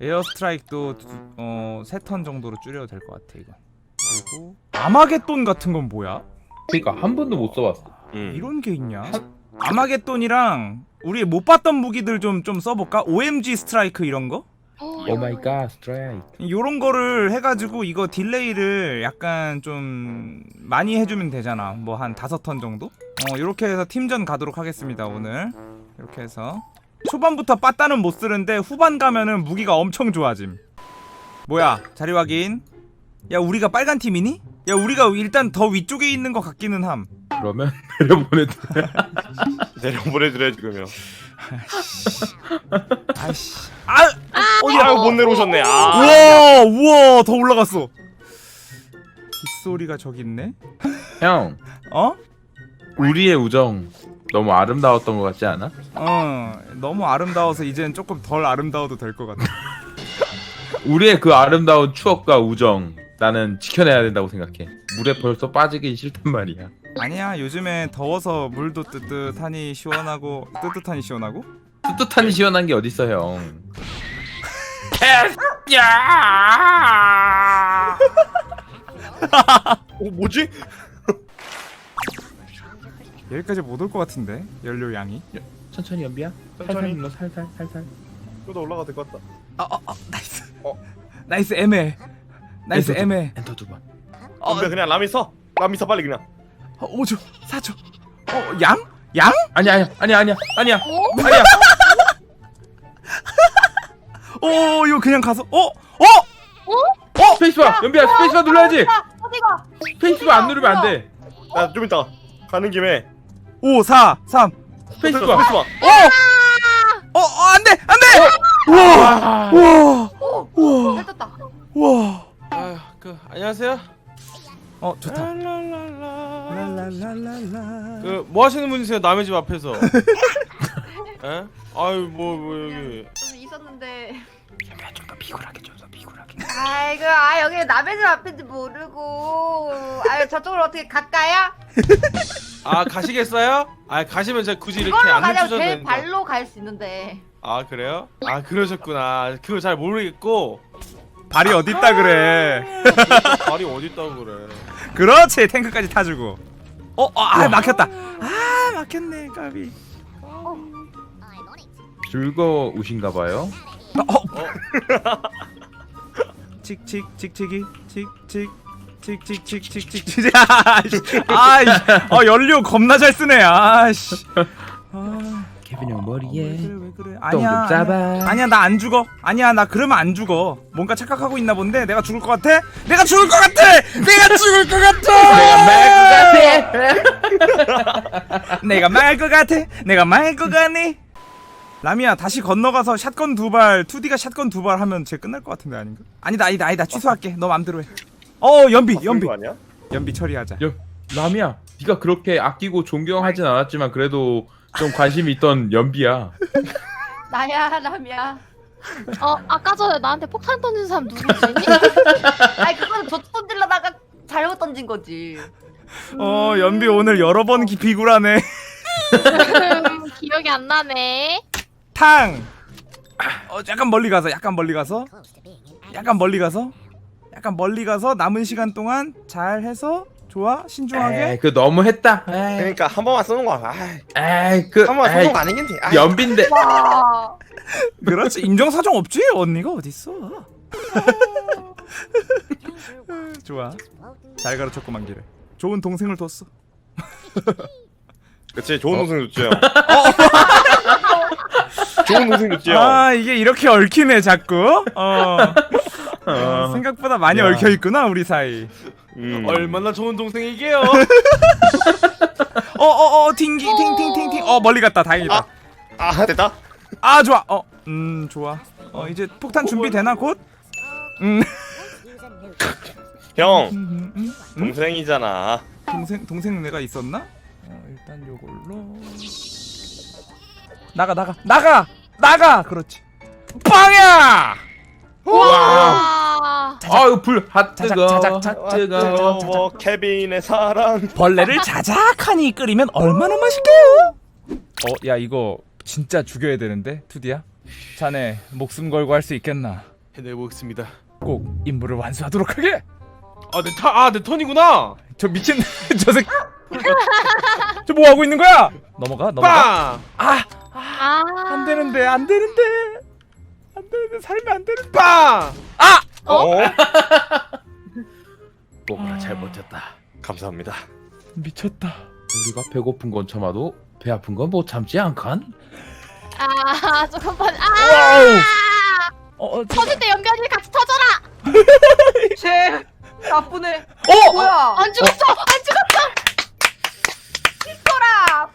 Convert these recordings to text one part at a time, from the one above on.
에어 스트라이크도 어, 세턴 정도로 줄여도 될 것 같아 이거. 그리고 아마겟돈 같은 건 뭐야? 그러니까 한 번도 못 써봤어. 음. 이런 게 있냐? 아마겟돈이랑 우리 못 봤던 무기들 좀 좀 써볼까? OMG 스트라이크 이런 거? 오 마이 갓 스트라이크. 요런 거를 해가지고 이거 딜레이를 약간 좀 많이 해주면 되잖아 뭐 한 다섯 턴 정도? 어 요렇게 해서 팀전 가도록 하겠습니다 오늘 이렇게 해서 초반부터 빠따는 못 쓰는데 후반 가면은 무기가 엄청 좋아짐 뭐야 자리 확인 야 우리가 빨간 팀이니? 야 우리가 일단 더 위쪽에 있는 것 같기는 함 그러면 내려보내도 내려보내드려 지금요. 아이씨 아! 어디야 아유 못 내려오셨네. 아. 우와 우와 더 올라갔어 빗소리가 저기 있네 형 어? 우리의 우정 너무 아름다웠던 것 같지 않아? 어 너무 아름다워서 이제는 조금 덜 아름다워도 될 것 같아 우리의 그 아름다운 추억과 우정 나는 지켜내야 된다고 생각해. 물에 벌써 빠지긴 싫단 말이야. 아니야 요즘에 더워서 물도 뜨뜻하니 시원하고 뜨뜻하니 시원하고 뜨뜻한 시원한 게 어딨어 형. 어 뭐지? 여기까지 못 올 것 같은데 연료 양이 천천히 연비야. 천천히. 눌러 살살 살살. 그래도 올라가 될 것 같다. 어, 어, 어, 나이스 어. 나이스 애매 나이스 엔터 두- 애매 엔터 두 번. 어, 근데 그냥 라미 써. 라미 써 빨리 그냥. 어 5초 4초 어 양? 양? 아니야 아니야 아니야 아니야 아니야 어? 아니야. 어 이거 그냥 가서 어? 어? 어 스페이스바 연비야 스페이스바 눌러야지. 어디가? 스페이스바 안 누르면 안 돼. 나 좀 이따 가는 김에 5 4 3 스페이스바. 스페이스바. 어! 어, 어, 안 돼! 안 돼! 우와! 아, 우와! 오, 우와! 됐다. 우와! 아유, 그 안녕하세요. 어, 좋다. 랄랄랄라. 랄랄랄랄라. 그 뭐 하시는 분이세요? 남의 집 앞에서. 에? 아유, 뭐, 뭐 여기. 좀 있었는데. 연비야 좀더 비굴하게 좀 더 비굴하게. 아이고, 아 여기 남의 집 앞인지 모르고. 아유 저쪽으로 어떻게 갈까요? 아 가시겠어요? 아 가시면 제가 굳이 이렇게 이걸로 안 해주셔도 제 되는데. 발로 갈 수 있는데. 아 그래요? 아 그러셨구나. 그거 잘 모르겠고. 발이 어딨다 그래. 발이 어디 있다고 그래. 그렇지, 탱크까지 타주고. 어, 어, 아, 막혔다. 아, 막혔네, 까비. 즐거우신가 봐요. 어, 칙칙, 칙칙이, 칙칙. 칙칙칙칙칙칙. 아이씨. 어 연료 겁나 잘 쓰네. 아씨. 아, 케빈 형 왜 머리에. 그래 왜 그래. 똥좀 아니야 짜봐. 아니야, 아니야 나 안 죽어. 아니야 나 그러면 안 죽어. 뭔가 착각하고 있나 본데 내가 죽을 것 같아? 내가 죽을 것 같아! 내가 죽을 것 같아! 내가 말것 같아. 내가 말것 같니 라미야 다시 건너가서 샷건 두 발 2D가 샷건 두 발 하면 쟤 끝날 것 같은데 아닌가? 아니다 아니다 아니다. 취소할게. 너 맘대로 해 어 연비 연비 거 아니야? 연비 처리하자 여, 라미야, 네가 그렇게 아끼고 존경하진 않았지만 그래도 좀 관심이 있던 연비야. 나야 남이야. 어 아까 전에 나한테 폭탄 던진 사람 누구지? 아니 그거는 저 던질려다가 잘못 던진 거지. 어 연비 오늘 여러 번 기- 비굴하네 음, 기억이 안 나네. 탕. 어 약간 멀리 가서 약간 멀리 가서 약간 멀리 가서 약간 멀리 가서 남은 시간 동안 잘 해서 좋아 에이, 신중하게 그 너무 했다. 에이, 그러니까 한 번만 쓰는 거야. 아이, 에이 그 한 번만 쓰는 거 아니겠니? 아이, 연빈데. 와. 그렇지 인정 사정 없지 언니가 어딨어 좋아 잘 가르쳤구만 길에 좋은 동생을 뒀어 그치 좋은 동생 좋지요. 좋은 동생 좋지요. 아 이게 이렇게 얽히네 자꾸 어 어. 생각보다 많이 야. 얽혀 있구나 우리 사이 음. 얼마나 좋은 동생이게요. 어어어 팅기 팅팅팅팅 어 멀리 갔다 다행이다 아 됐다. 아 좋아 어음 좋아 어 이제 폭탄 준비되나 곧? 음, 형 음, 음, 음? 동생이잖아. 동생 동생 내가 있었나? 어 일단 요걸로 나가 나가 나가 나가 그렇지 빵야 와. 와. 아유 불 핫 자작, 뜨거. 자작, 핫 자작, 뜨거. 자작. 뭐 케빈의 사랑. 벌레를 자작하니 끓이면 얼마나 맛있게요? 어 야 이거 진짜 죽여야 되는데 투디야 자네 목숨 걸고 할 수 있겠나? 해내보겠습니다. 꼭 임무를 완수하도록 하게. 아내 타, 아내 턴이구나. 저 미친 저 새끼. 저 뭐 하고 있는 거야? 넘어가 넘어가. 빵. 아, 아. 안 되는데 안 되는데 안 되는데 살면 안 되는데. 빵. 어? 뽀글아 잘 버텼다. 감사합니다. 미쳤다. 우리가 배고픈 건 참아도 배 아픈 건 못 참지 않간? 아 잠깐만. 아. 와우. 어, 어, 저, 터질 때 연변이 같이 터져라. 쟤 나쁘네. 어, 뭐야? 안 죽었어. 안 죽었어. 돌아.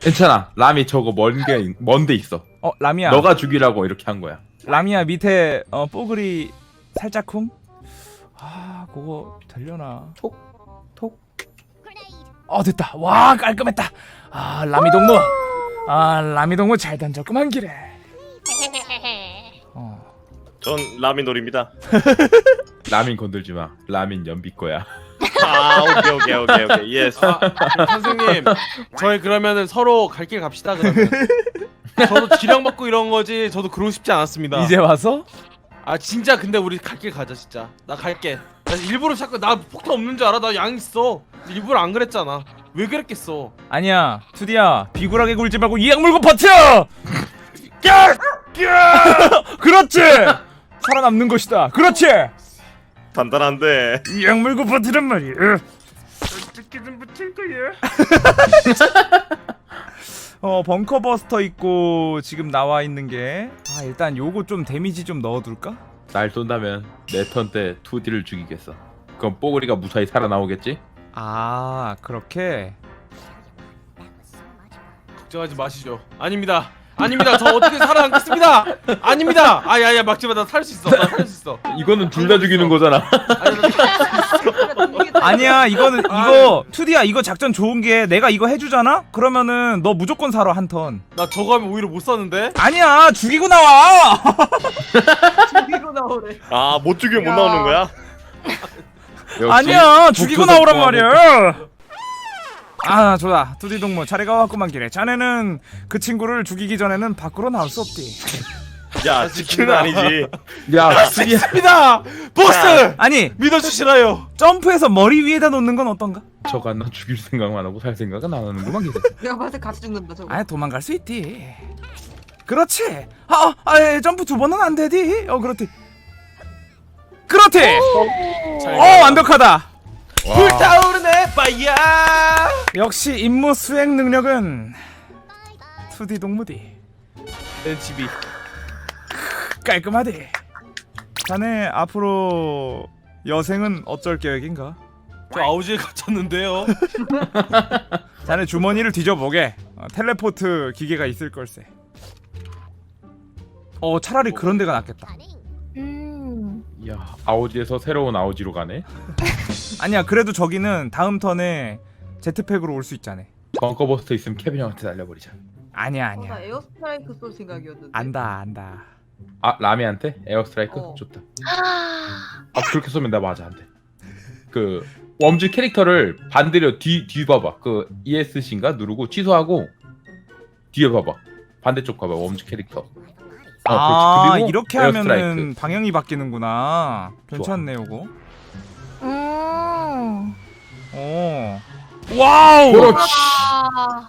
괜찮아. 람이 저거 먼게 먼데 있어. 어 라미야. 너가 죽이라고 이렇게 한 거야. 라미야 밑에 어 뽀글이 살짝 쿵. 아 그거 되려나? 톡. 어 됐다. 와 깔끔했다. 아 라미 동무. 아 라미 동무 잘 던졌구만 기래. 어. 전 라미놀입니다. 라민 건들지 마. 라민 연비 거야. 아 오케이 오케이 오케이 오케이 예스. 아, 선생님, 저희 그러면은 서로 갈 길 갑시다 그러면. 저도 지령 받고 이런 거지. 저도 그러고 싶지 않았습니다. 이제 와서? 아 진짜 근데 우리 갈 길 가자 진짜. 나 갈게. 나 일부러 자꾸 나 폭탄 없는 줄 알아. 나 양 있어. 일부러 안 그랬잖아. 왜 그랬겠어? 아니야 투디야 비굴하게 굴지 말고 이약 물고 버텨. 야! 야! 그렇지. 살아남는 것이다. 그렇지. 단단한데. 이 약 물고 버티란 말이야. 어떻게 좀 붙일 거야. 어 벙커버스터 있고 지금 나와 있는 게 아 일단 요거 좀 데미지 좀 넣어둘까? 날 쏜다면 내 턴때 투디를 죽이겠어. 그럼 뽀글이가 무사히 살아나오겠지? 아 그렇게 걱정하지 마시죠. 아닙니다. 아닙니다. 저 어떻게 살아남겠습니다. 아닙니다. 아야야 막지 마. 나 살 수 있어. 나 살 수 있어. 이거는 둘 다 죽이는 거잖아. 아니, 나- 아니야 이거는 이거 투디야 이거 작전 좋은 게 내가 이거 해주잖아? 그러면은 너 무조건 살아 한 턴 나 저거 하면 오히려 못 사는데. 아니야 죽이고 나와 죽이고 나오래. 아 못 죽이면 못 야. 나오는 거야? 역시 아니야 죽이고 나오란. 말이야 아 좋아 투디 동무 차례가 왔구만 기래 자네는 그 친구를 죽이기 전에는 밖으로 나올 수 없디 야 지키는 아니지. 야, 투디야. 입니다. 보스 아니 믿어주시나요? 점프해서 머리 위에다 놓는 건 어떤가? 저가 나 죽일 생각만 하고 살 생각은 안 하는구만 기대. 내가 봤을 때 같이 죽는다 저거. 아니 도망갈 수 있디 그렇지 아, 아 예, 점프 두 번은 안 되디 어 그렇디 그렇디 어 완벽하다 불타오르네 빠이야. 역시 임무 수행 능력은 투디 동무디 NCB. 깔끔하디 자네 앞으로 여생은 어쩔 계획인가? 저 아우지에 갇혔는데요. 자네 주머니를 뒤져보게 어, 텔레포트 기계가 있을 걸세 어 차라리 그런 데가 낫겠다 음. 야, 아우지에서 새로운 아우지로 가네. 아니야 그래도 저기는 다음 턴에 제트팩으로 올 수 있잖아 벙커버스터 있으면 케빈 형한테 날려버리자. 아니야 어, 나 아니야 에어스트라이크 쏠 생각이었는데. 안다 안다 아, 라미한테 에어스트라이크 어. 좋다. 아. 아, 그렇게 쏘면 나 맞아 안 돼. 그 웜즈 캐릭터를 반대로 뒤 뒤 봐봐. 그 ESC인가 누르고 취소하고 뒤에 봐봐. 반대쪽 봐봐. 웜즈 캐릭터. 어, 아 그렇지. 그리고 이렇게 에어스트라이크. 하면은 방향이 바뀌는구나 괜찮네 요거 음. 오 와우 그렇지. 아.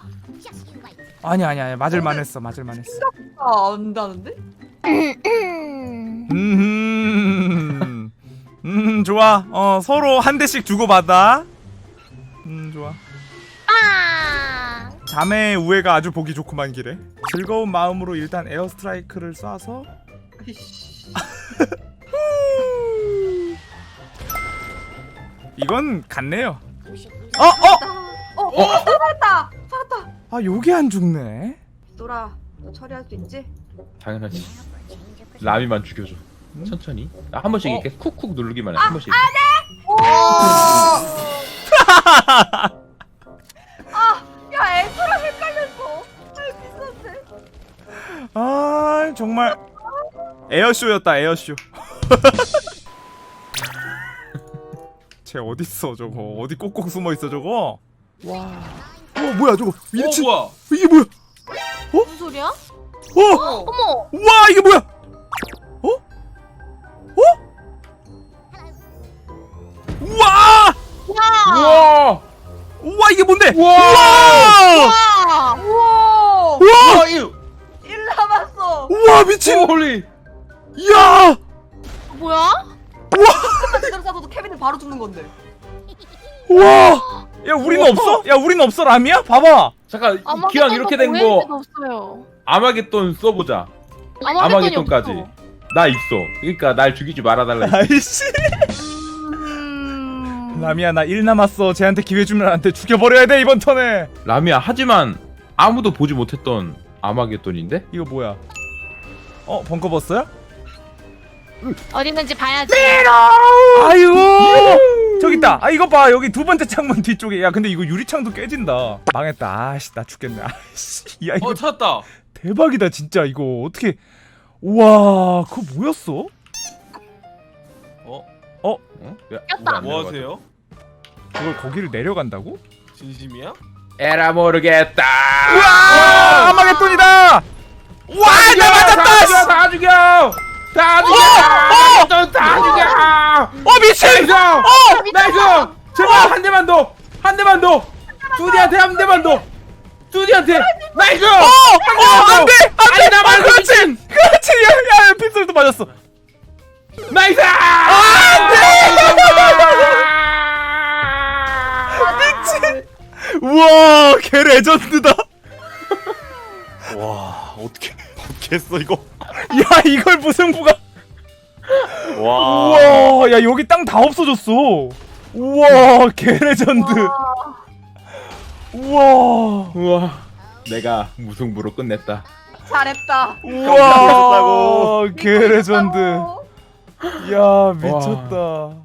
아니 아니 아니 맞을 만 했어 맞을 만 했어 아 안다는데? 음. 음, 음 좋아 어 서로 한 대씩 주고 받아 음 좋아 빵. 자매의 우애가 아주 보기 좋구만 기래 즐거운 마음으로 일단 에어스트라이크를 쏴서. 이건 같네요 어 어! 어, 어, 살았다, 살았다. 아 요게 안 죽네 돌아, 너 처리할 수 있지? 당연하지. 라미만 죽여줘. 음? 천천히. 나한 번씩 어. 이렇게 쿡쿡 누르기만 해. 한 번씩. 야, 아 정말 에어쇼였다 에어쇼 쟤 어딨어 저거 어디 꼭꼭 숨어있어 저거 와 어, 뭐야 저거 어 뭐야? 이게 뭐야 무슨 소리야? 어! 어머. 우와 이게 뭐야? 어? 어? 우와! 와. 우와 우와 이게 뭔데? 우와! 우와! 와. 우와 우와! 우와 이1 남았어 우와 미친! 홀리 이야! 뭐야? 제대로 쏴도 케빈은 바로 죽는 건데 우와! 야 우리는 없어? 야 우리는 없어 라미야? 봐봐. 잠깐 아마겟돈도 기왕 이렇게 된 보낼 거 데가 없어요. 아마겟돈 써보자 아마겟돈까지 없어. 나 있어 그러니까 날 죽이지 말아달라 아이씨. 음. 라미야 나일 남았어. 쟤한테 기회 주면 안 돼. 죽여버려야 돼 이번 턴에. 라미야 하지만 아무도 보지 못했던 아마겟돈인데? 이거 뭐야? 어 벙커 버스야? 어디 있는지 봐야지. 아유 저기 있다. 아 이거 봐 여기 두 번째 창문 뒤쪽에. 야 근데 이거 유리창도 깨진다. 망했다. 아씨 나 죽겠네. 아씨 야 이거 어 찾았다. 대박이다 진짜 이거 어떻게? 우와 그거 뭐였어? 어? 어? 야, 꼈다. 안 뭐? 하세요? 그걸 거기를 내려간다고? 진심이야? 에라 모르겠다 우와 아마겟돈이다. 와 나 맞았다. 씨. 다 죽여! 다 죽여 다 죽여 다 죽여! 어 미친. 나이스! 어! 나이스! 제발 한 대만 더 한 대만 더! 두디한테 한 대만 더! 두디한테! 나이스! 어, 어, 안 돼! 안 돼! 아니, 나 아, 그렇지! 그렇지! 야, 야, pit솔도 맞았어. 나이스! 우와, 개 레전드다. 와 어떻게 어떻게 했어 이거 야, 이걸 무승부가. 와 우와, 야, 여기 땅 다 없어졌어. 우와, 개 레전드. 우와. 우와 내가 무승부로 끝냈다 잘했다 우와, 개 레전드. 야, 미쳤다.